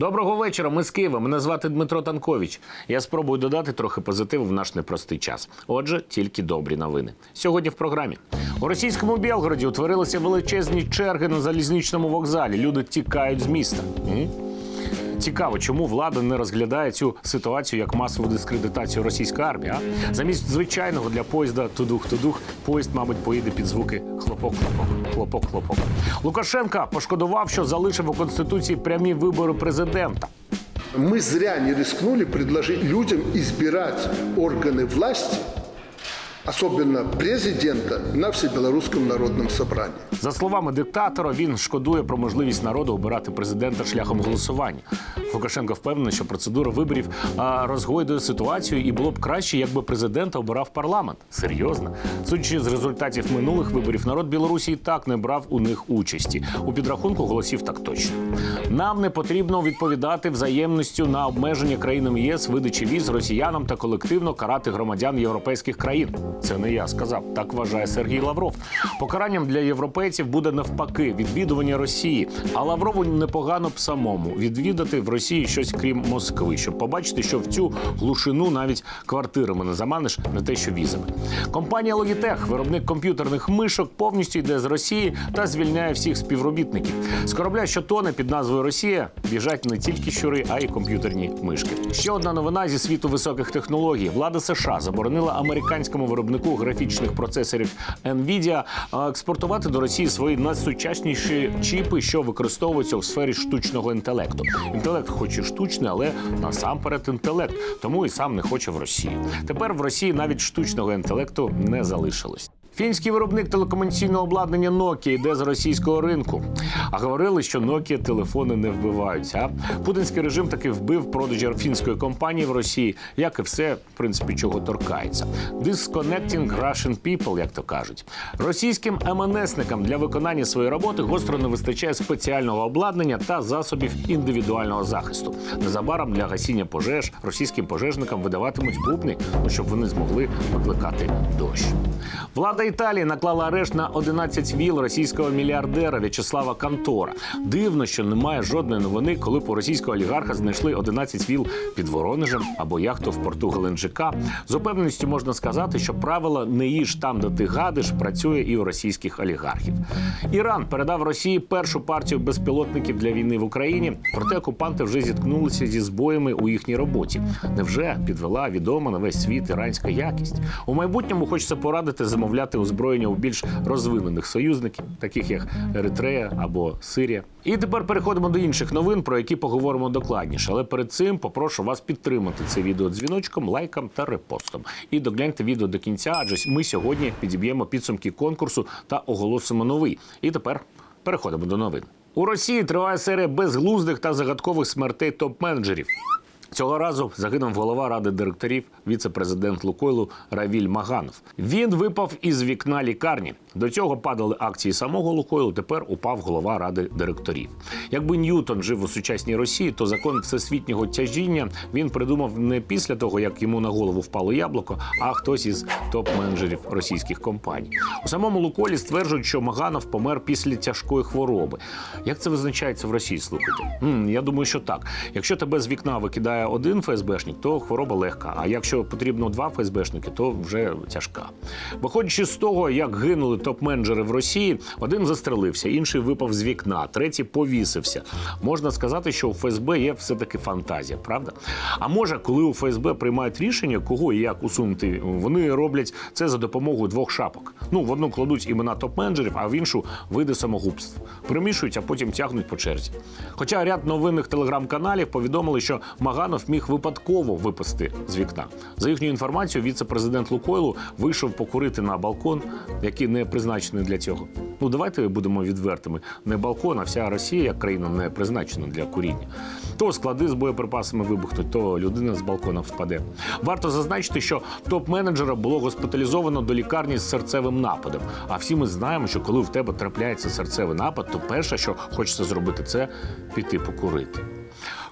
Доброго вечора. Ми з Києва. Мене звати Дмитро Танкович. Я спробую додати трохи позитиву в наш непростий час. Отже, тільки добрі новини. Сьогодні в програмі у російському Білгороді утворилися величезні черги на залізничному вокзалі. Люди тікають з міста. Цікаво, чому влада не розглядає цю ситуацію як масову дискредитацію російської армії. А замість звичайного для поїзда тудух-тудух, поїзд, мабуть, поїде під звуки хлопок-хлопок, хлопок-хлопок. Лукашенка пошкодував, що залишив у конституції прямі вибори президента. Мы зря не рискнули предложить людям избирать органы власти, особенно президента, на Всебелорусском народном собрании. За словами диктатора, він шкодує про можливість народу обирати президента шляхом голосування. Лукашенко впевнений, що процедура виборів розгойдує ситуацію, і було б краще, якби президента обирав парламент. Серйозно, судячи з результатів минулих виборів, народ Білорусі і так не брав у них участі. У підрахунку голосів так точно. Нам не потрібно відповідати взаємністю на обмеження країнами ЄС видачі віз росіянам та колективно карати громадян європейських країн. Це не я сказав. Так вважає Сергій Лавров. Покаранням для європейців буде навпаки відвідування Росії. А Лаврову непогано б самому відвідати в Росії щось крім Москви, щоб побачити, що в цю глушину навіть квартирами не заманиш, не те, що візами. Компанія Logitech, виробник комп'ютерних мишок, повністю йде з Росії та звільняє всіх співробітників. З корабля, що тоне під назвою Росія, біжать не тільки щури, а й комп'ютерні мишки. Ще одна новина зі світу високих технологій. Влада США заборонила американському виробнику графічних процесорів Nvidia експортувати до Росії свої найсучасніші чіпи, що використовуються у сфері штучного інтелекту. Інтелект, хоч і штучний, але насамперед інтелект, тому і сам не хоче в Росії. Тепер в Росії навіть штучного інтелекту не залишилось. Фінський виробник телекомунікаційного обладнання Nokia йде з російського ринку. А говорили, що Nokia телефони не вбиваються. А путінський режим таки вбив продажі фінської компанії в Росії, як і все, в принципі, чого торкається. Disconnecting Russian people, як то кажуть. Російським МНСникам для виконання своєї роботи гостро не вистачає спеціального обладнання та засобів індивідуального захисту. Незабаром для гасіння пожеж російським пожежникам видаватимуть бубни, ну, щоб вони змогли викликати дощ. Влада Італії наклала арешт на 11 віл російського мільярдера В'ячеслава Кантора. Дивно, що немає жодної новини, коли б у російського олігарха знайшли 11 віл під Воронежем або яхту в порту Геленджика. З упевненістю можна сказати, що правило не їж там, де ти гадиш, працює і у російських олігархів. Іран передав Росії першу партію безпілотників для війни в Україні. Проте окупанти вже зіткнулися зі збоями у їхній роботі. Невже підвела відома на весь світ іранська якість? У майбутньому хочеться порадити замовляти озброєння у більш розвинених союзників, таких як Еритрея або Сирія. І тепер переходимо до інших новин, про які поговоримо докладніше. Але перед цим попрошу вас підтримати це відео дзвіночком, лайком та репостом. І догляньте відео до кінця, адже ми сьогодні підіб'ємо підсумки конкурсу та оголосимо новий. І тепер переходимо до новин. У Росії триває серія безглуздих та загадкових смертей топ-менеджерів. Цього разу загинув голова ради директорів, віце-президент Лукойлу Равіль Маганов. Він випав із вікна лікарні. До цього падали акції самого Лукойлу. Тепер упав голова ради директорів. Якби Ньютон жив у сучасній Росії, то закон всесвітнього тяжіння він придумав не після того, як йому на голову впало яблуко, а хтось із топ-менеджерів російських компаній. У самому Луколі стверджують, що Маганов помер після тяжкої хвороби. Як це визначається в Росії? Слухайте? М, я думаю, що так. Якщо тебе з вікна викидає один ФСБшник, то хвороба легка. А якщо потрібно два ФСБшники, то вже тяжка. Виходячи з того, як гинули топ-менеджери в Росії, один застрелився, інший випав з вікна, третій повісився. Можна сказати, що у ФСБ є все-таки фантазія, правда? А може, коли у ФСБ приймають рішення, кого і як усунути, вони роблять це за допомогою двох шапок. Ну, в одну кладуть імена топ-менеджерів, а в іншу види самогубств. Примішують, а потім тягнуть по черзі. Хоча ряд новинних телеграм-каналів повідомили, що Маганов міг випадково випасти з вікна. За їхньою інформацією, віце-президент Лукойлу вийшов покурити на балкон, який не призначений для цього. Ну давайте будемо відвертими. Не балкон, а вся Росія як країна не призначена для куріння. То склади з боєприпасами вибухнуть, то людина з балкона впаде. Варто зазначити, що топ-менеджера було госпіталізовано до лікарні з серцевим нападом. А всі ми знаємо, що коли в тебе трапляється серцевий напад, то перше, що хочеться зробити, це піти покурити.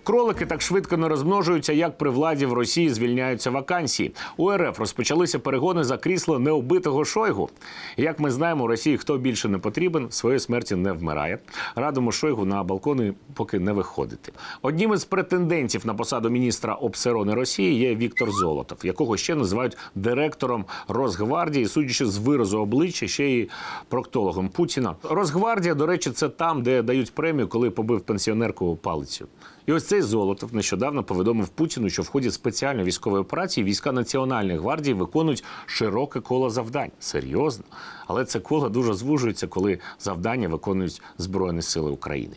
Кролики так швидко не розмножуються, як при владі в Росії звільняються вакансії. У РФ розпочалися перегони за крісло неубитого Шойгу. Як ми знаємо, у Росії хто більше не потрібен, своєї смерті не вмирає. Радимо Шойгу на балкони поки не виходити. Одним із претендентів на посаду міністра обсерони Росії є Віктор Золотов, якого ще називають директором Росгвардії, судячи з виразу обличчя, ще й проктологом Путіна. Росгвардія, до речі, це там, де дають премію, коли побив пенсіонерку палицю. І ось цей Золотов нещодавно повідомив Путіну, що в ході спеціальної військової операції війська Національної гвардії виконують широке коло завдань. Серйозно. Але це коло дуже звужується, коли завдання виконують Збройні Сили України.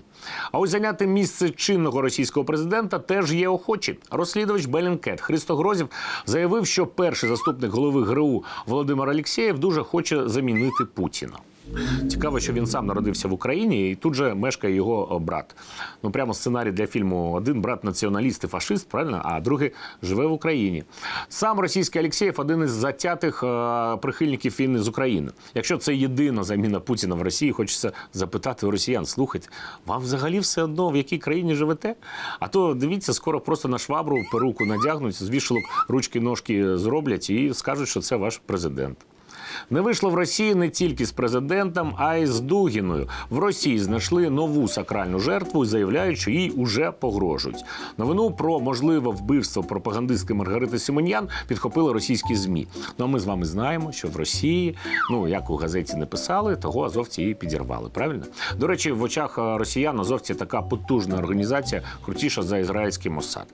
А ось зайняти місце чинного російського президента теж є охочі. Розслідувач Белінкет Христо Грозів заявив, що перший заступник голови ГРУ Володимир Алєксєєв дуже хоче замінити Путіна. Цікаво, що він сам народився в Україні, і тут же мешкає його брат. Ну прямо сценарій для фільму: один брат націоналіст і фашист, правильно, а другий живе в Україні. Сам російський Алєксєєв один із затятих е, прихильників війни з України. Якщо це єдина заміна Путіна в Росії, хочеться запитати у росіян: слухайте, вам взагалі все одно в якій країні живете? А то дивіться, скоро просто на швабру перуку надягнуть, з вішалок ручки ножки зроблять і скажуть, що це ваш президент. Не вийшло в Росії не тільки з президентом, а й з Дугіною. В Росії знайшли нову сакральну жертву і заявляють, що їй уже погрожують. Новину про можливе вбивство пропагандистки Маргарити Симоньян підхопили російські змі. Ну а ми з вами знаємо, що в Росії, ну як у газеті не писали, того азовці її підірвали. Правильно? До речі, в очах е, росіян азовці така потужна організація, крутіша за ізраїльський Моссад.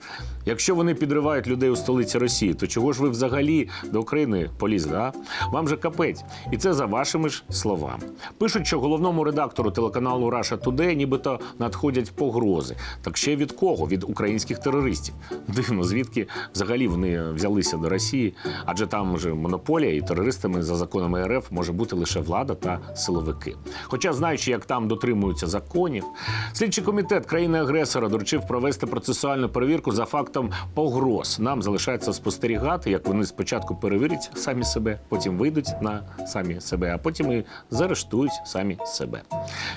Якщо вони підривають людей у столиці Росії, то чого ж ви взагалі до України полізли? А вам же капець, і це за вашими ж словами. Пишуть, що головному редактору телеканалу Russia Today нібито надходять погрози. Так ще від кого? Від українських терористів. Дивно, звідки взагалі вони взялися до Росії? Адже там вже монополія, і терористами за законами РФ може бути лише влада та силовики. Хоча, знаючи, як там дотримуються законів, слідчий комітет країни-агресора доручив провести процесуальну перевірку за фактом погроз. Нам залишається спостерігати, як вони спочатку перевірять самі себе, потім вийдуть на самі себе, а потім і заарештують самі себе.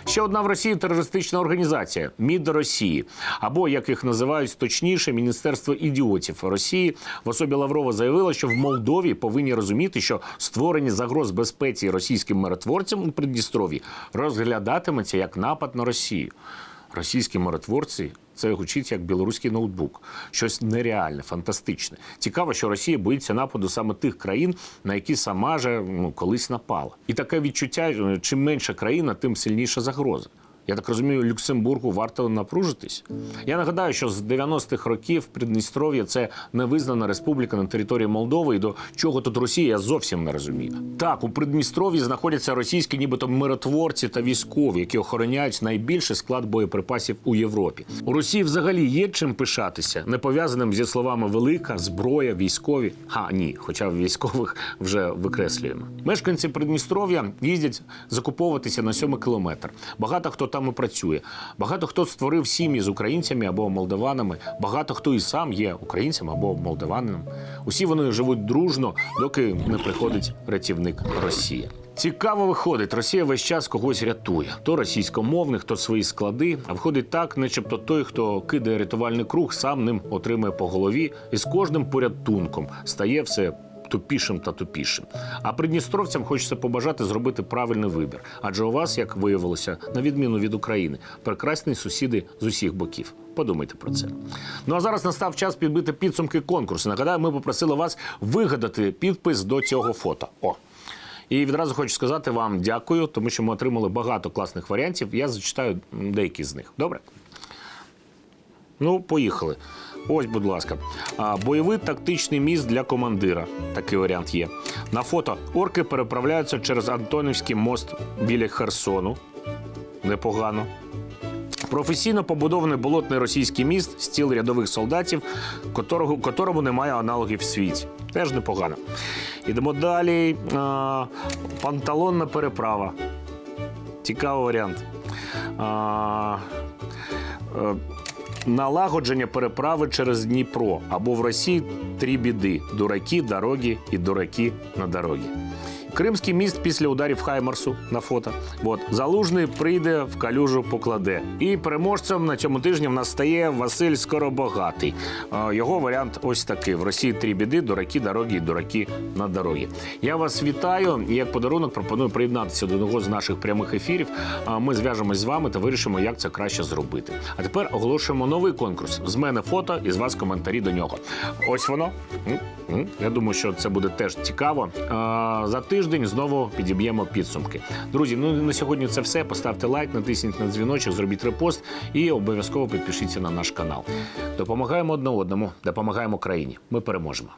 Ще одна в Росії терористична організація МІД Росії, або як їх називають точніше, Міністерство ідіотів Росії в особі Лаврова заявило, що в Молдові повинні розуміти, що створені загроз безпеці російським миротворцям у Придністров'ї розглядатиметься як напад на Росію. Російські миротворці це гучить як білоруський ноутбук. Щось нереальне, фантастичне. Цікаво, що Росія боїться нападу саме тих країн, на які сама же ну, колись напала. І таке відчуття: е, чим менша країна, тим сильніша загроза. Я так розумію, Люксембургу варто напружитись. Я нагадаю, що з 90-х років Придністров'я це невизнана республіка на території Молдови. І до чого тут Росія, я зовсім не розумію. Так, у Придністров'ї знаходяться російські, нібито миротворці та військові, які охороняють найбільший склад боєприпасів у Європі. У Росії взагалі є чим пишатися, не пов'язаним зі словами велика зброя, військові. А ні, хоча військових вже викреслюємо. Мешканці Придністров'я їздять закуповуватися на сьомий кілометр. Багато хто там і працює. Багато хто створив сім'ї з українцями або молдаванами. Багато хто і сам є українцем або молдаванином. Усі вони живуть дружно, доки не приходить рятівник Росії. Цікаво виходить, Росія весь час когось рятує. То російськомовних, то свої склади. А виходить так, начебто той, хто кидає рятувальний круг, сам ним отримує по голові і з кожним порятунком стає все тупішим та тупішим. А придністровцям хочеться побажати зробити правильний вибір. Адже у вас, як виявилося, на відміну від України, прекрасні сусіди з усіх боків. Подумайте про це. Ну а зараз настав час підбити підсумки конкурсу. Нагадаю, ми попросили вас вигадати підпис до цього фото. О. І відразу хочу сказати вам дякую, тому що ми отримали багато класних варіантів. Я зачитаю деякі з них. Добре? Ну, поїхали. Ось, будь ласка. Бойовий тактичний міст для командира. Такий варіант є. На фото орки переправляються через Антонівський мост біля Херсону. Непогано. Професійно побудований болотний російський міст, стіл рядових солдатів, котрого, котрому немає аналогів в світі. Теж непогано. Ідемо далі. А, панталонна переправа. Цікавий варіант. А, е, налагодження переправи через Дніпро або в Росії три біди: дураки, дороги і дураки на дорогі. Кримський міст після ударів Хаймарсу на фото. От залужний прийде в калюжу, покладе. І переможцем на цьому тижні в нас стає Василь Скоробогатий. Його варіант ось такий: в Росії три біди: дураки, дороги і дураки на дорогі. Я вас вітаю і як подарунок пропоную приєднатися до одного з наших прямих ефірів. Ми зв'яжемось з вами та вирішимо, як це краще зробити. А тепер оголошуємо новий конкурс. З мене фото і з вас коментарі до нього. Ось воно. Я думаю, що це буде теж цікаво. За тиждень знову підіб'ємо підсумки. Друзі, ну на сьогодні це все. Поставте лайк, натисніть на дзвіночок, зробіть репост і обов'язково підпишіться на наш канал. Допомагаємо одне одному, допомагаємо країні. Ми переможемо.